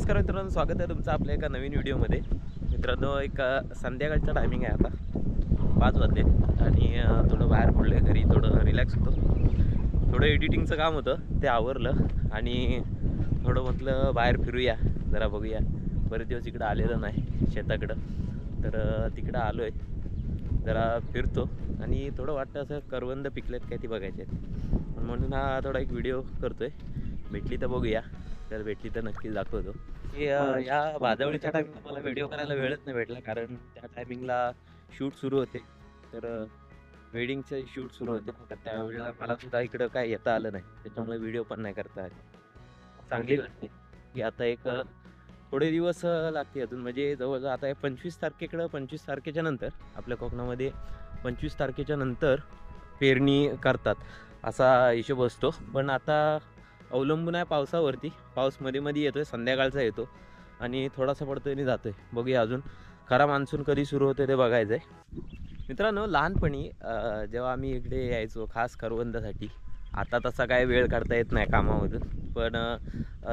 नमस्कार मित्रांनो स्वागत आहे तुमचं आपल्या एका नवीन व्हिडिओमध्ये. मित्रांनो एक संध्याकाळचा टायमिंग आहे आता. पाच वाजले आणि थोडं बाहेर पडलं आहे घरी थोडं रिलॅक्स होतो. थोडं एडिटिंगचं काम होतं ते आवरलं आणि थोडं म्हटलं बाहेर फिरूया जरा बघूया. बरेच दिवस इकडं आलेलं नाही शेताकडं. तर तिकडं आलो आहे जरा फिरतो. आणि थोडं वाटतं असं करवंद पिकलेत काय ती बघायचे आहेत. म्हणून हा थोडा एक व्हिडिओ करतो आहे भेटली तर बघूया. तर भेटली तर नक्कीच दाखवतो. की अ, या भाजवळीच्या टायमिंगला मला व्हिडिओ करायला वेळच नाही भेटला कारण त्या टायमिंगला शूट सुरू होते. तर वेडिंगचे शूट सुरू होते. तर त्यावेळेला मला सुद्धा इकडं काय येता आलं नाही. त्याच्यामुळे व्हिडिओ पण नाही करता आले. चांगली वाटते की आता एक थोडे दिवस लागते अजून. म्हणजे जवळजवळ आता पंचवीस तारखेकडं पंचवीस तारखेच्या नंतर आपल्या कोकणामध्ये पंचवीस तारखेच्या नंतर पेरणी करतात. असा हिशोब असतो. पण आता अवलंबून आहे पावसावरती. पाऊसमध्ये मध्ये येतोय संध्याकाळचा येतो. आणि थोडासा पडतोय आणि जातोय. बघूया अजून खरा मान्सून कधी सुरू होते ते बघायचं आहे मित्रांनो लहानपणी जेव्हा आम्ही इकडे यायचो खास करवंदासाठी आता तसा काय वेळ काढता येत नाही कामामधून. पण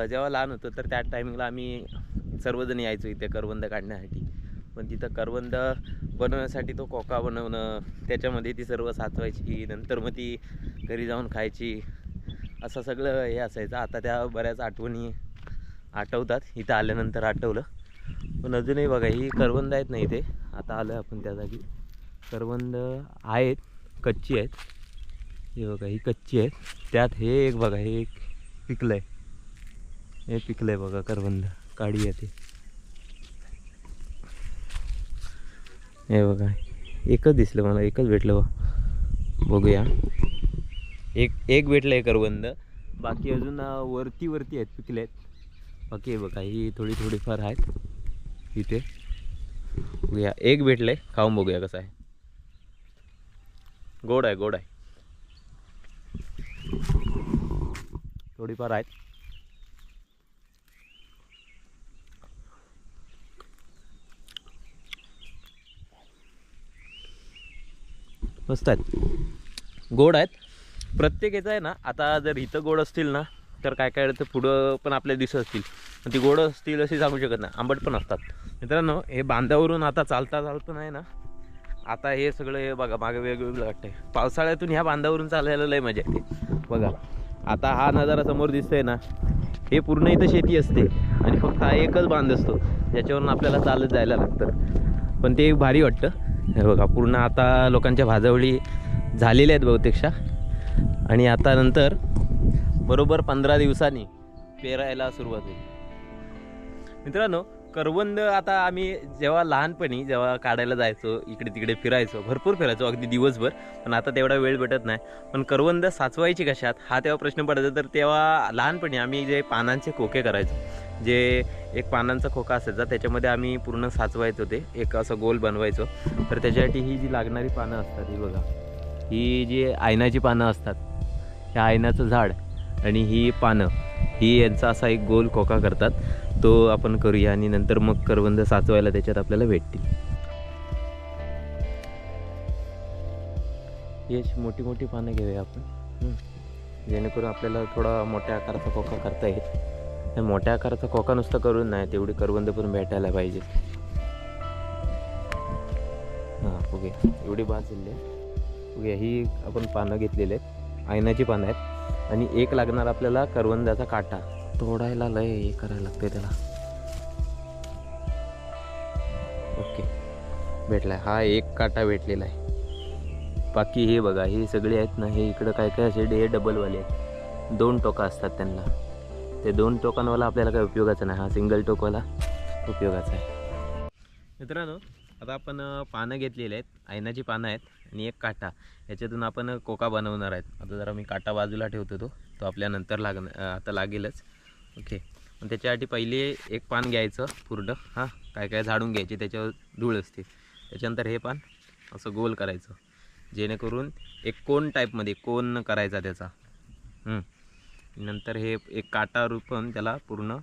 जेव्हा लहान होतो तर त्या टायमिंगला आम्ही सर्वजण यायचो इथे करवंद काढण्यासाठी. पण तिथं करवंद बनवण्यासाठी तो कोका बनवणं त्याच्यामध्ये ती सर्व साचवायची नंतर मग ती घरी जाऊन खायची असं सगळं हे असायचं. आता त्या बऱ्याच आठवणी आठवतात. इथं आल्यानंतर आठवलं. पण अजूनही बघा ही करवंद आहेत ना इथे. आता आलं आपण त्या जागी. करवंद आहेत कच्ची आहेत. हे बघा ही कच्ची आहेत. त्यात हे एक बघा हे एक पिकलं आहे हे पिकलं आहे बघा करवंद. काढी आहे ते. हे बघा एकच दिसलं मला एकच भेटलं बघूया. एक एक भेटलं आहे करवंद बाकी अजून वरती वरती आहेत पिकले आहेत. बाकी हे बघा ही थोडी थोडीफार आहेत. इथे. बघूया एक भेटलं आहे खाऊन बघूया कसं आहे. गोड आहे गोड आहे. थोडीफार आहेत. मस्त आहेत. गोड आहेत. प्रत्येक याचं आहे ना आता जर इथं गोड असतील ना तर काय काय तर पुढं पण आपल्याला दिसत असतील. ती गोड असतील अशी सांगू शकत नाही आंबट पण असतात. मित्रांनो हे बांधावरून आता चालता चालतं नाही ना आता हे सगळं हे बघा मागे वेगवेगळं वाटतंय. पावसाळ्यातून ह्या बांधावरून चालायला लय मजा येते. बघा आता हा नजारा समोर दिसतोय ना हे पूर्ण इथं शेती असते आणि फक्त हा एकच बांध असतो ज्याच्यावरून आपल्याला चालत जायला लागतं. पण ते एक भारी वाटतं. हे बघा पूर्ण आता लोकांच्या भाजावळी झालेल्या आहेत बहुतेकशा. आणि आता नंतर बरोबर पंधरा दिवसांनी पेरायला सुरुवात होईल. मित्रांनो करवंद आता आम्ही जेव्हा लहानपणी जेव्हा काढायला जायचो इकडे तिकडे फिरायचो भरपूर फिरायचो अगदी दिवसभर पण आता तेवढा वेळ भेटत नाही. पण करवंद साचवायची कशात हा तेव्हा प्रश्न पडायचा तर तेव्हा लहानपणी आम्ही जे पानांचे खोके करायचो जे एक पानांचा खोका असायचा त्याच्यामध्ये आम्ही पूर्ण साचवायचो ते एक असं गोल बनवायचो. तर त्याच्यासाठी ही जी लागणारी पानं असतात ही बघा. ही जी आयनाची पानं असतात हे आयनाचं झाड आणि ही पानं ही यांचा असा एक गोल खोका करतात. तो आपण करूया आणि नंतर मग करवंद साचवायला त्याच्यात आपल्याला भेटतील. यश मोठी मोठी पानं घेऊया आपण. जेणेकरून आपल्याला थोडा मोठ्या आकाराचा खोका करता येईल. मोठ्या आकाराचा खोका नुसता करून नाही तेवढी करवंद पण भेटायला पाहिजे. हां ओके एवढी बाद झाली आहे ओके ही आपण पानं घेतलेली आहेत. आयनाची पानं आहेत. आणि एक लागणार आपल्याला करवंदाचा काटा. तोडायला लय हे करायला लागते त्याला. ओके. भेटलाय. हा एक काटा भेटलेला आहे. बाकी हे बघा हे सगळे आहेत ना हे इकडं काय काय असे हे डबलवाले आहेत. दोन टोका असतात त्यांना. ते दोन टोकांवाला आपल्याला काय उपयोगाचा नाही. हा सिंगल टोकवाला उपयोगाचा आहे. मित्रांनो आता आपण पानं घेतलेली आहेत. आयनाची पानं आहेत आणि एक काटा. याच्यातून आपण कोका बनवणार आहेत. आता जरा मी काटा बाजूला ठेवतो तो. तो आपल्या नंतर लागणार आता लागेलच. ओके. पण त्याच्यासाठी पहिले एक पान घ्यायचं पूर्ण हां काय काय झाडून घ्यायचे त्याच्यावर धूळ असते. त्याच्यानंतर हे पान असं गोल करायचं. जेणेकरून एक कोन टाईपमध्ये कोन करायचा त्याचा. नंतर हे एक काटा रूपन त्याला पूर्ण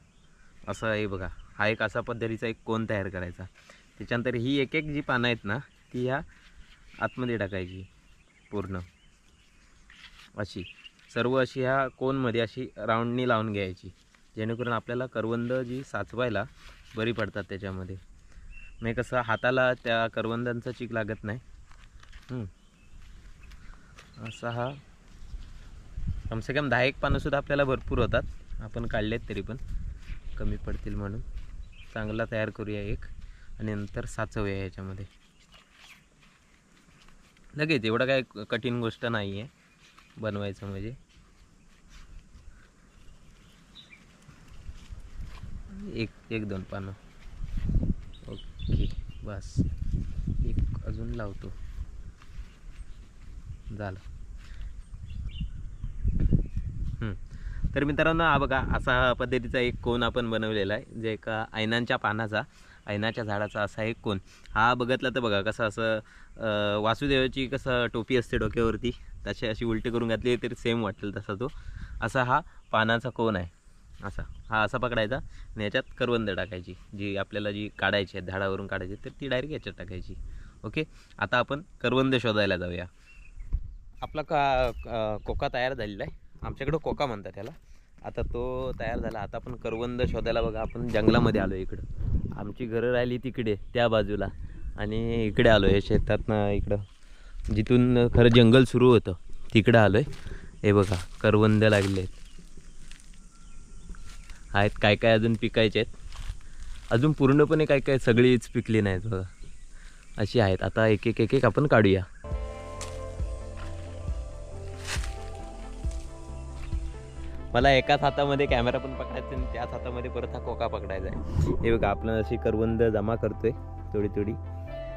असं हे बघा. हा एक असा पद्धतीचा एक कोन तयार करायचा. त्याच्यानंतर ही एक एक जी पानं आहेत ना ती ह्या आतमध्ये टाकायची पूर्ण. अशी. सर्व अशी ह्या कोनमध्ये अशी राऊंडनी लावून घ्यायची. जेणेकरून आपल्याला करवंद जी साचवायला बरी पडतात त्याच्यामध्ये. म्हणजे कसं हाताला त्या करवंदांचा चीक लागत नाही. असा हा. कमसे कम दहा एक पानंसुद्धा आपल्याला भरपूर होतात. आपण काढलेत तरी पण कमी पडतील म्हणून. चांगला तयार करूया एक. आणि नंतर साचवूया याच्यामध्ये लगेच एवढं काय कठीण गोष्ट नाही आहे बनवायचं म्हणजे. एक एक दोन पानं. ओके बस. एक अजून लावतो. झालं. तर मित्रांनो हा बघा असा पद्धतीचा एक कोण आपण बनवलेला आहे जे एका ऐनांच्या पानाचा. ऐनाच्या झाडाचा असा एक कोण हा बघितला तर बघा कसं असं वासुदेवाची कसं टोपी असते डोक्यावरती तशी अशी उलटी करून घातली तरी सेम वाटेल तसा तो. असा हा पानाचा कोण आहे. असा. हा असा पकडायचा आणि याच्यात करवंद टाकायची जी आपल्याला जी काढायची आहे झाडावरून काढायची तर ती डायरेक्ट याच्यात टाकायची. ओके आता आपण करवंद शोधायला जाऊया. आपला का कोका तयार झालेला आहे. आमच्याकडं कोका म्हणतात त्याला आता तो तयार झाला. आता आपण करवंद शोधायला बघा आपण जंगलामध्ये आलो इकडं. आमची घरं राहिली तिकडे त्या बाजूला. आणि इकडे आलो आहे शेतातनं इकडं. जिथून खरं जंगल सुरू होतं तिकडं आलो आहे हे बघा करवंद लागले आहेत आहेत काय काय अजून पिकायचे आहेत? अजून पूर्णपणे काय काय सगळीच पिकली नाहीत बघा. अशी आहेत. आता एक एक एक एक आपण काढूया. मला एकाच हातामध्ये कॅमेरा पण पकडायचा आणि त्याच हातामध्ये परत हा कोका पकडायचा आहे. हे बघा आपण अशी करवंद जमा करतोय थोडी थोडी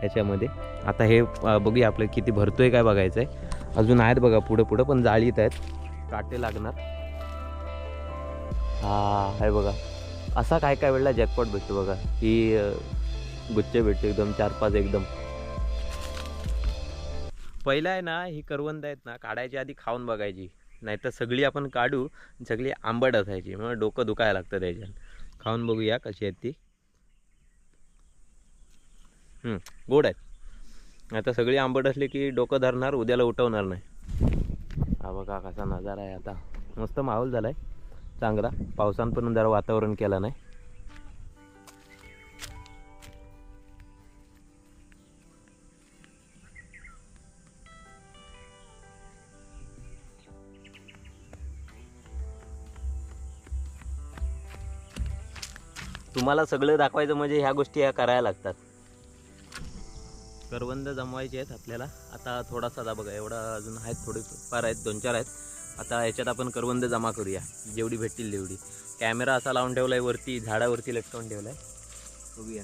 याच्यामध्ये. आता हे बघूया आपलं किती भरतोय काय बघायचं आहे अजून आहेत बघा पुढं पुढं पण जाळीत आहेत. काटे लागणार. हा हे बघा. असा काय काय वेळेला जॅकपॉट भेटतो बघा. ही गुच्छ भेटतो एकदम चार पाच एकदम. पहिला आहे ना ही करवंद आहेत ना काढायची आधी खाऊन बघायची. नाहीतर सगळी आपण काढू सगळी आंबट असायची. मग डोकं दुखायला लागतं त्याच्यात. खाऊन बघूया कशी आहेत ती. गोड आहेत. आता सगळी आंबट असली की डोकं धरणार उद्याला उठवणार नाही. हा बघा कसा नजारा आहे आता. मस्त माहोल झाला आहे चांगला. पावसानं पण जरा वातावरण केलं नाही. तुम्हाला सगळं दाखवायचं म्हणजे ह्या गोष्टी ह्या करायला लागतात. करवंद जमवायचे आहेत आपल्याला. आता थोडासा दा बघा एवढा अजून आहेत थोडे फार आहेत दोन चार आहेत. आता याच्यात आपण करवंद जमा करूया जेवढी भेटतील तेवढी. कॅमेरा असा लावून ठेवला आहे वरती झाडावरती लटकावून ठेवला आहे बघूया.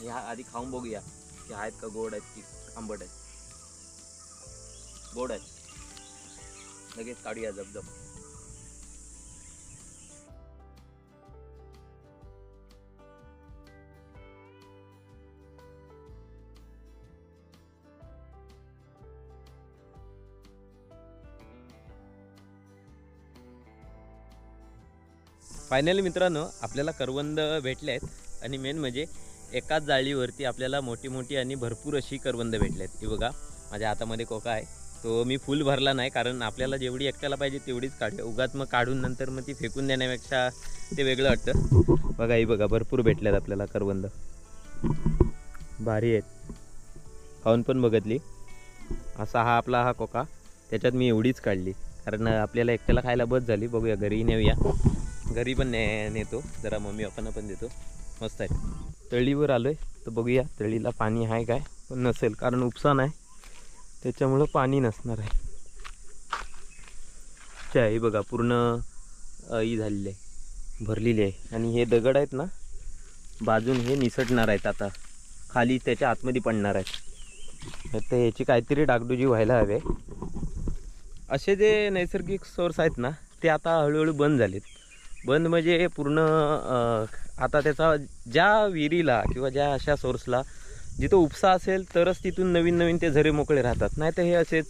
ह्या आधी खाऊन बघूया की आहेत का गोड आहेत की आंबट आहेत. गोड आहेत. लगेच काढूया जप फायनली मित्रांनो आपल्याला करवंद भेटले आहेत आणि मेन म्हणजे एकाच जाळीवरती आपल्याला मोठी मोठी आणि भरपूर अशी करवंद भेटले आहेत हे बघा माझ्या हातामध्ये कोका आहे. तो मी फुल भरला नाही कारण आपल्याला जेवढी एकट्याला पाहिजे तेवढीच काढ उगात मग काढून नंतर मग ती फेकून देण्यापेक्षा ते वेगळं वाटतं. बघा ही बघा भरपूर भेटल्यात आपल्याला करवंद. भारी आहेत. खाऊन पण बघितली. असा हा आपला हा कोका. त्याच्यात मी एवढीच काढली. कारण आपल्याला एकट्याला खायला बस झाली. बघूया घरी नेऊया. घरी पण ने नेतो. जरा मम्मी पप्पांना पण देतो. मस्त आहे. तळीवर आलो आहे तर बघूया तळीला पाणी आहे काय? पण नसेल कारण उपसा नाही त्याच्यामुळं पाणी नसणार आहे. च्या हे बघा पूर्ण ई झालेली आहे. भरलेली आहे. आणि हे दगड आहेत ना बाजून हे निसटणार आहेत आता. खाली त्याच्या आतमध्ये पडणार आहेत. तर ह्याची काहीतरी डागडुजी व्हायला हवे असे जे नैसर्गिक सोर्स आहेत ना ते आता हळूहळू बंद झालेत. बंद म्हणजे पूर्ण आता त्याचा ज्या विहिरीला किंवा ज्या अशा सोर्सला जिथं उपसा असेल तरच तिथून नवीन नवीन ते झरे मोकळे राहतात. नाही तर हे असेच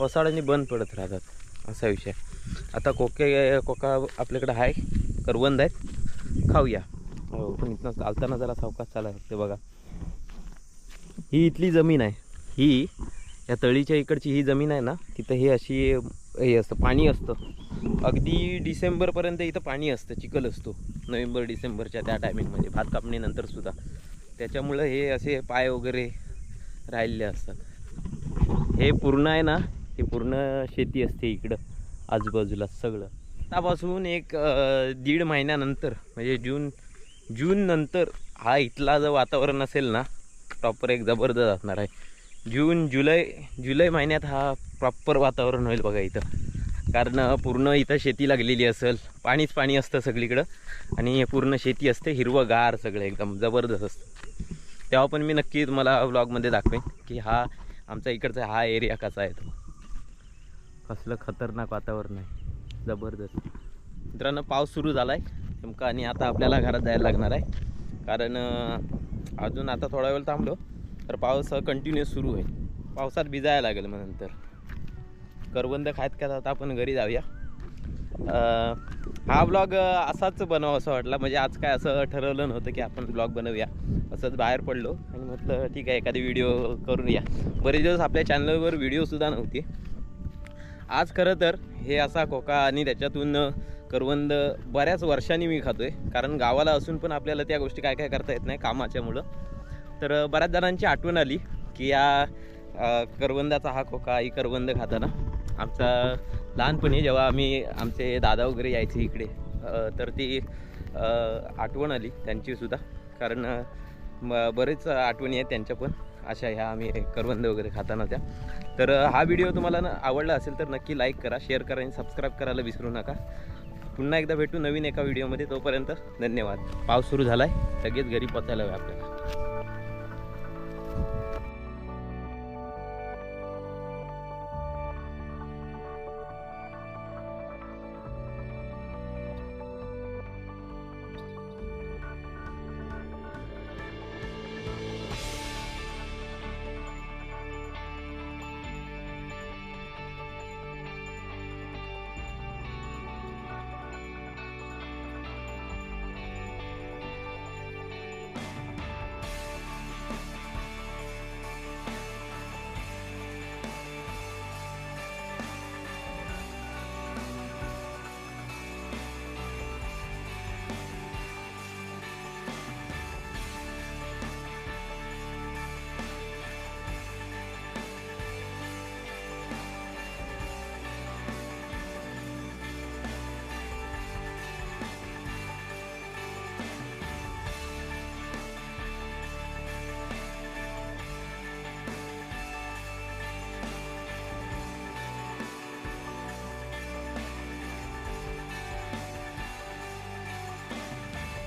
ओसाड्याने बंद पडत राहतात. असा विषय. आता कोके कोका आपल्याकडे आहे करवंद आहेत. खाऊया. हो पण इथनं चालताना जरा सावकाश चालायला लागते बघा. ही इथली जमीन आहे. ही या तळीच्या इकडची ही जमीन आहे ना तिथं ही अशी हे असतं पाणी असतं. अगदी डिसेंबरपर्यंत इथं पाणी असतं चिखल असतो. नोव्हेंबर डिसेंबरच्या त्या टायमिंगमध्ये भात कापणीनंतर सुद्धा. त्याच्यामुळं हे असे पाय वगैरे राहिलेले असतात. हे पूर्ण आहे ना हे पूर्ण शेती असते इकडं आजूबाजूला सगळं. त्यापासून एक दीड महिन्यानंतर म्हणजे जून जून नंतर हा इथला जर वातावरण असेल ना प्रॉपर एक जबरदस्त असणार आहे. जून जुलै जुलै महिन्यात हा प्रॉपर वातावरण होईल बघा इथं. कारण पूर्ण इथं शेती लागलेली असेल पाणीच पाणी असतं सगळीकडं. आणि पूर्ण शेती असते हिरवंगार सगळं एकदम जबरदस्त. असतं तेव्हा पण मी नक्की तुम्हाला व्लॉगमध्ये दाखवेन की हा आमचा इकडचा हा एरिया कसा आहे तो. कसलं खतरनाक वातावरण आहे. जबरदस्त. मित्रांनो पाऊस सुरू झाला आहे नेमका आणि आता आपल्याला घरात जायला लागणार आहे. कारण अजून आता थोडा वेळ थांबलो तर पाऊस कंटिन्युअस सुरू होईल पावसात भिजायला लागेल मग नंतर. करवंद खायत खात आता आपण घरी जाऊया. हा ब्लॉग असाच बनवा असं वाटला. म्हणजे आज काय असं ठरवलं नव्हतं की आपण ब्लॉग बनवूया. असंच बाहेर पडलो आणि म्हटलं ठीक आहे एखादी व्हिडिओ करून या बरेच दिवस आपल्या चॅनलवर व्हिडिओसुद्धा नव्हते. आज खरं तर हे असा खोका आणि त्याच्यातून करवंद बऱ्याच वर्षांनी मी खातो आहे कारण गावाला असून पण आपल्याला त्या गोष्टी काय काय करता येत नाही कामाच्यामुळं. तर बऱ्याच जणांची आठवण आली की या करवंदाचा हा खोका ही करवंद खाताना. आमचा लहानपणी जेव्हा आम्ही आमचे दादा वगैरे यायचे इकडे तर ती आठवण आली त्यांचीसुद्धा कारण म- बरेच आठवणी आहेत त्यांच्या पण. अशा ह्या आम्ही करवंद वगैरे खाताना त्या. तर हा व्हिडिओ तुम्हाला ना आवडला असेल तर नक्की लाईक करा शेअर करा आणि सबस्क्राईब करायला विसरू नका. पुन्हा एकदा भेटू नवीन एका व्हिडिओमध्ये. तोपर्यंत धन्यवाद. पाऊस सुरू झाला आहे लगेच घरी पोचायला हवे आपल्याला.